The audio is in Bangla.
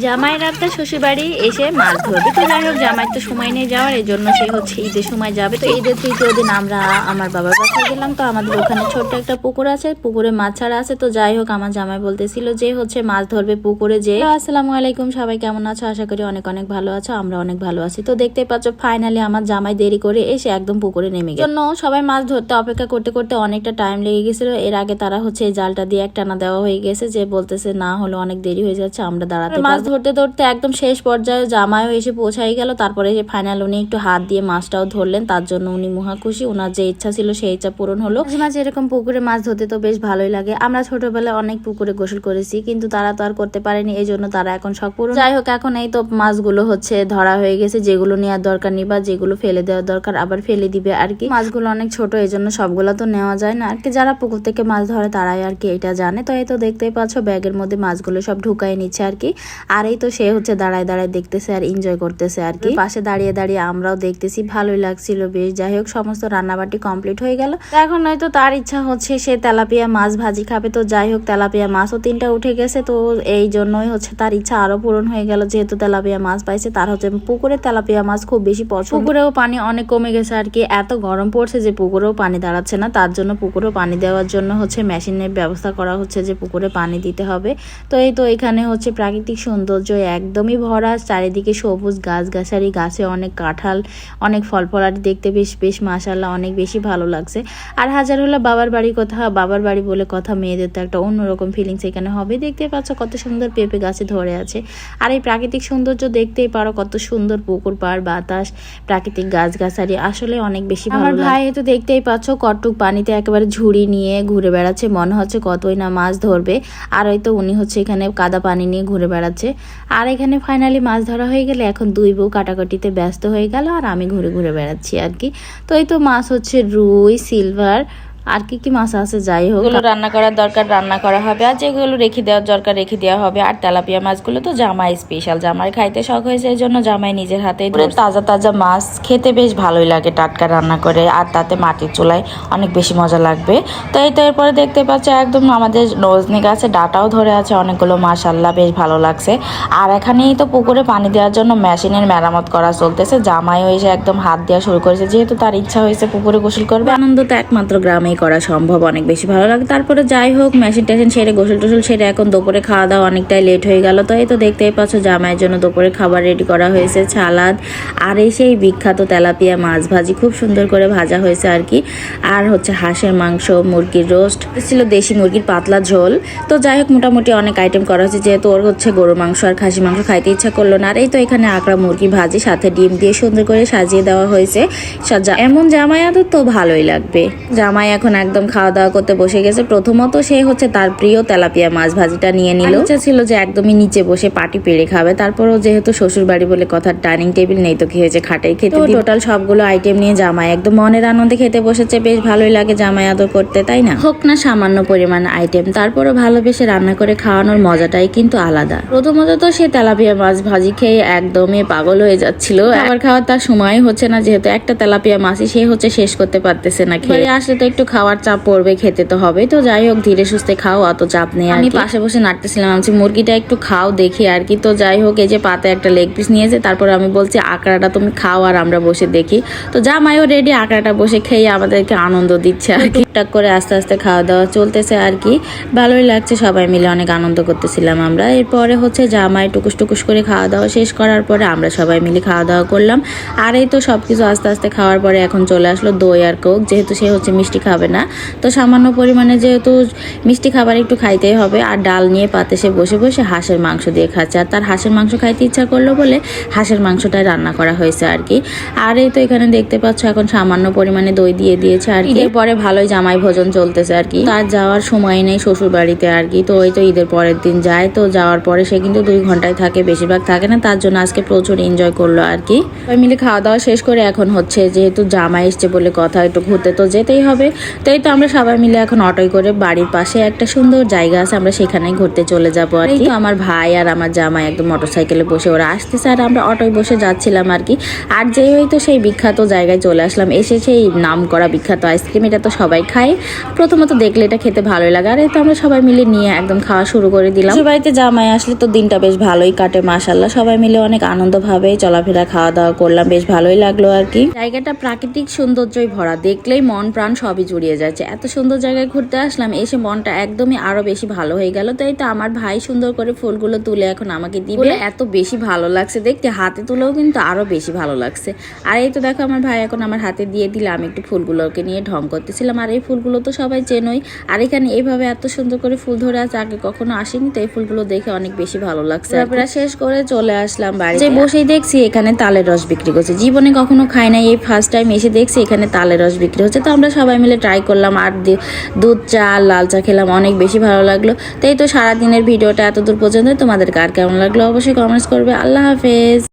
জামাই রাতটা শ্বশুর বাড়ি এসে মাছ ধরবে। তো যাই হোক, জামাই তো সময় নেই যাওয়ার এই জন্য সে হচ্ছে ঈদের সময় যাবে। তো ঈদের তৃতীয় দিন আমরা আমার বাবার বাসায় গেলাম। তো আমাদের ওখানে ছোট্ট একটা পুকুর আছে, পুকুরে মাছ ছাড়া আছে। তো যাই হোক, আমার জামাই বলতেছিল যে হচ্ছে মাছ ধরবে পুকুরে যে আসসালামু আলাইকুম, সবাই কেমন আছো? আশা করি অনেক অনেক ভালো আছো, আমরা অনেক ভালো আছি। তো দেখতে পাচ্ছ ফাইনালি আমার জামাই দেরি করে এসে একদম পুকুরে নেমে গেছে। জন্য সবাই মাছ ধরতে অপেক্ষা করতে করতে অনেকটা টাইম লেগে গেছিল। এর আগে তারা হচ্ছে জালটা দিয়ে এক টানা দেওয়া হয়ে গেছে যে বলতেছে, না হলো অনেক দেরি হয়ে যাচ্ছে, আমরা দাঁড়াতে ধরতে ধরতে একদম শেষ পর্যায়ে জামাইও এসে পৌঁছাই গেল। তারপরে এসে ফাইনাল উনি একটু হাত দিয়ে মাছটাও ধরলেন। তার জন্য উনি মহা খুশি। ওনার যে ইচ্ছা ছিল সেই ইচ্ছা পূরণ হলো। মাঝে এরকম পুকুরে মাছ ধরতে তো বেশ ভালোই লাগে। আমরা ছোটবেলায় অনেক পুকুরে গোসল করেছি কিন্তু তারা তো আর করতে পারেনি এই জন্য তারা এখন শখ পূরণ যাই হোক এখন এই তো মাছগুলো হচ্ছে ধরা হয়ে গেছে। যেগুলো নেওয়ার দরকার নেই বা যেগুলো ফেলে দেওয়ার দরকার আবার ফেলে দিবে আর কি। মাছগুলো অনেক ছোট এই জন্য সবগুলো তো নেওয়া যায় না। আর কি যারা পুকুর থেকে মাছ ধরে তারাই আর কি এটা জানে। তো এই তো দেখতেই পাচ্ছ ব্যাগের মধ্যে মাছগুলো সব ঢুকাই নিচ্ছে আর কি। আর এই তো সে হচ্ছে দাঁড়ায় দাঁড়ায় দেখতেছে আর এনজয় করতেছে আর কি। পাশে দাঁড়িয়ে দাঁড়িয়ে আমরাও দেখতেছি, ভালোই লাগছিল বেশ। যাই হোক, সমস্ত রান্নাবাটি কমপ্লিট হয়ে গেল। এখন হয়তো তার ইচ্ছা হচ্ছে সে তেলাপিয়া মাছ ভাজি খাবে। তো যাই হোক, তেলাপিয়া মাছও তিনটা উঠে গেছে। তো এই জন্যই হচ্ছে তার ইচ্ছা আরও পূরণ হয়ে গেল। যেহেতু তেলাপিয়া মাছ পাইছে, তার হচ্ছে পুকুরে তেলাপিয়া মাছ খুব বেশি পছন্দ। পুকুরেও পানি অনেক কমে গেছে আর কি। এত গরম পড়ছে যে পুকুরেও পানি দাঁড়াচ্ছে না। তার জন্য পুকুরেও পানি দেওয়ার জন্য হচ্ছে মেশিনের ব্যবস্থা করা হচ্ছে যে পুকুরে পানি দিতে হবে। তো এই তো এখানে হচ্ছে প্রাকৃতিক সৌন্দর্য একদমই ভরা চারিদিকে সবুজ গাছ গাছারি গাছে অনেক কাঁঠাল অনেক ফল ফলাটি দেখতে বেশ বেশ মাশাল্লাহ অনেক বেশি ভালো লাগছে। আর হাজার হলো বাবার বাড়ির কথা বাবার বাড়ি বলে কথা মেয়েদের তো একটা অন্যরকম ফিলিংস এখানে হবে। দেখতে পাচ্ছ কত সুন্দর পেঁপে গাছে ধরে আছে। আর এই প্রাকৃতিক সৌন্দর্য দেখতেই পারো কত সুন্দর পুকুর পাড় বাতাস প্রাকৃতিক গাছগাছালি আসলে অনেক বেশি ভালো আমার ভাই তো দেখতেই পাচ্ছ কটুক পানিতে একেবারে ঝুড়ি নিয়ে ঘুরে বেড়াচ্ছে মনে হচ্ছে কতই না মাছ ধরবে। আর হয়তো উনি হচ্ছে এখানে কাদা পানি নিয়ে ঘুরে বেড়াচ্ছে। আর এখানে ফাইনালি মাছ ধরা হয়ে গেলে এখন দুই বউ কাটাকাটিতে ব্যস্ত হয়ে গেল আর আমি ঘুরে ঘুরে বেড়াচ্ছি আর কি। তো এই তো মাছ হচ্ছে রুই সিলভার আর কি কি মাছ আছে? যাই হোক এগুলো রান্না করার দরকার রান্না করা হবে। আর যেগুলো রেখে দেওয়ার দরকার রেখে দেওয়া হবে। আর তেলাপিয়া মাছগুলো তো জামাই স্পেশাল জামাই খাইতে শখ হয়েছে এই জন্য জামাই নিজের হাতে তাজা তাজা মাছ খেতে বেশ ভালোই লাগে টাটকা রান্না করে আর তাতে মাটির চুলায় অনেক বেশি মজা লাগবে। তো এই তো এরপরে দেখতে পাচ্ছ একদম আমাদের নজনি গাছে ডাটাও ধরে আছে অনেকগুলো মাশাল্লাহ বেশ ভালো লাগছে। আর এখানেই তো পুকুরে পানি দেওয়ার জন্য মেশিনের মেরামত করা চলতেছে। জামাইও এসে একদম হাত দেওয়া শুরু করেছে যেহেতু তার ইচ্ছা হয়েছে পুকুরে গোসল করবে। আনন্দ তো একমাত্র গ্রামেই করা সম্ভব, অনেক বেশি ভালো লাগে। তারপরে যাই হোক মেশিন টেশিন সেরে, গোসল টোসল সেরে, এখন দুপুরে খাওয়া দাওয়া অনেকটাই লেট হয়ে গেল। তো এই তো দেখতেই পাচ্ছ, জামাইয়ের জন্য দুপুরে খাবার রেডি করা হয়েছে, ছালাদ আর এই সেই বিখ্যাত তেলাপিয়া মাছ ভাজি। খুব সুন্দর করে ভাজা হয়েছে আর কি। আর হচ্ছে হাঁসের মাংস, মুরগির রোস্ট ছিল দেশি মুরগির পাতলা ঝোল। তো যাই হোক, মোটামুটি অনেক আইটেম করা হয়েছে, যেহেতু ওর হচ্ছে গরুর মাংস আর খাসি মাংস খাইতে ইচ্ছা করল না। আর এই তো এখানে আকড়া মুরগি ভাজি, সাথে ডিম দিয়ে সুন্দর করে সাজিয়ে দেওয়া হয়েছে। এমন জামাই আদর তো ভালোই লাগবে। জামাই এখন একদম খাওয়া দাওয়া করতে বসে গেছে। প্রথমত সে হচ্ছে তার প্রিয় তেলাপিয়া মাছ ভাজিটা নিয়ে নিল। ইচ্ছা ছিল যে একদমই নিচে বসে পাটি পেড়ে খাবে। তারপরও যেহেতু শ্বশুর বাড়ি বলে কথা ডাইনিং টেবিল নেই তো কি হয়েছে খাটাই খেতে টোটাল সবগুলো আইটেম নিয়ে জামাই একদম মনের আনন্দে খেতে বসেছে। বেশ ভালোই লাগে জামাই আদর করতে তাই না? হোক না সামান্য পরিমাণ আইটেম তারপরও ভালোবেসে রান্না করে খাওয়ানোর মজাটাই কিন্তু আলাদা। প্রথমত তো সে তেলাপিয়া মাছ ভাজি খেয়ে একদমই পাগল হয়ে যাচ্ছিল। খাবার খাওয়ার তার সময় হচ্ছে না যেহেতু একটা তেলাপিয়া মাছই সে হচ্ছে শেষ করতে পারতেছে না খেয়ে। আসলে তো একটু খাওয়ার চাপ পড়বে খেতে তো হবে। তো যাই হোক ধীরে সুস্থে খাও অত চাপ নেই আমি পাশে বসে নাড়তেছিলাম আমি মুরগিটা একটু খাও দেখি আর কি। তো যাই হোক এই যে পাতে একটা লেগ পিস নিয়েছে তারপর আমি বলছি আঁকড়াটা তুমি খাও আর আমরা বসে দেখি। তো জামাইও রেডি আঁকড়াটা বসে খেয়ে আমাদেরকে আনন্দ দিচ্ছে আর কি। টুকটাক করে আস্তে আস্তে খাওয়া দাওয়া চলতেছে আর কি। ভালোই লাগছে সবাই মিলে অনেক আনন্দ করতেছিলাম আমরা। এরপরে হচ্ছে জামাই টুকুস টুকুস করে খাওয়া দাওয়া শেষ করার পরে আমরা সবাই মিলে খাওয়া দাওয়া করলাম। আর এই তো সব কিছু আস্তে আস্তে খাওয়ার পরে এখন চলে আসলো দই আর কোক যেহেতু সে হচ্ছে মিষ্টি খাবে। না। তো সামান্য পরিমাণে যেহেতু মিষ্টি খাবার একটু খাইতেই হবে আর ডাল নিয়ে পাতে সে বসে বসে হাঁসের মাংস দিয়ে খাচ্ছে। আর তার হাঁসের মাংস খাইতে ইচ্ছা করল বলে হাঁসের মাংসটাই রান্না করা হয়েছে আর কি। আর এই তো এখানে দেখতে পাচ্ছ এখন সামান্য পরিমাণে দই দিয়ে দিয়েছে আর কি। পরে ভালোই জামাই ভোজন চলতেছে আর কি। তার যাওয়ার সময় নেই শ্বশুর বাড়িতে আর কি। তো ওই তো ঈদের পরের দিন যায়। তো যাওয়ার পরে সে কিন্তু দুই ঘন্টায় থাকে বেশিরভাগ থাকে না। তার জন্য আজকে প্রচুর এনজয় করল আর কি। সবাই মিলে খাওয়া দাওয়া শেষ করে এখন হচ্ছে যেহেতু জামাই এসছে বলে কথা একটু ঘুরতে তো যেতেই হবে। তো এই তো আমরা সবাই মিলে এখন অটোয় করে বাড়ির পাশে একটা সুন্দর জায়গা আছে আমরা সেখানে ঘুরতে চলে যাব আর কি। আমার ভাই আর আমার জামাই একদম মোটরসাইকেলে বসে ওরা আসতেছে আর আমরা অটোয় বসে যাচ্ছিলাম আর কি। আর যেই হয়তো সেই বিখ্যাত জায়গায় চলে আসলাম এসে সেই নাম করা বিখ্যাত আইসক্রিম এটা তো সবাই খায়। প্রথমত দেখলে এটা খেতে ভালোই লাগে। আর এই তো আমরা সবাই মিলে নিয়ে একদম খাওয়া শুরু করে দিলাম। বাড়িতে জামাই আসলে তো দিনটা বেশ ভালোই কাটে মাসাল্লাহ সবাই মিলে অনেক আনন্দভাবে চলাফেরা খাওয়া দাওয়া করলাম বেশ ভালোই লাগল আর কি। জায়গাটা প্রাকৃতিক সৌন্দর্যই ভরা দেখলেই মন প্রাণ সবই জুড়িয়ে যাচ্ছে। এত সুন্দর জায়গায় ঘুরতে আসলাম এসে মনটা একদমই আরও বেশি ভালো হয়ে গেল। তাই তো আমার ভাই সুন্দর করে ফুলগুলো তুলে এখন আমাকে দিবে। এত বেশি ভালো লাগছে দেখতে। হাতে তুলেও কিন্তু আরও বেশি ভালো লাগছে। আর এই তো দেখো আমার ভাই এখন আমার হাতে দিয়ে দিলে আমি একটু ফুলগুলোকে নিয়ে ঢং করতেছিলাম। আর এই ফুলগুলো তো সবাই চেনই। আর এখানে এইভাবে এত সুন্দর করে ফুল ধরে আছে আগে কখনো আসেনি। তো এই ফুলগুলো দেখে অনেক বেশি ভালো লাগছে। তারপরে শেষ করে চলে আসলাম বাড়ি যে বসেই দেখছি এখানে তালের রস বিক্রি করছে। জীবনে কখনো খাই নাই। এই ফার্স্ট টাইম এসে দেখছি এখানে তালের রস বিক্রি হচ্ছে। তো আমরা সবাই মিলে ট্রাই করলাম আর দুধ চা আর লাল চা খেলাম, অনেক বেশি ভালো লাগল। তাই তো সারাদিনের ভিডিওটা এতদূর পর্যন্ত তোমাদের কার কেমন লাগল অবশ্যই কমেন্টস করবে। আল্লাহ হাফেজ।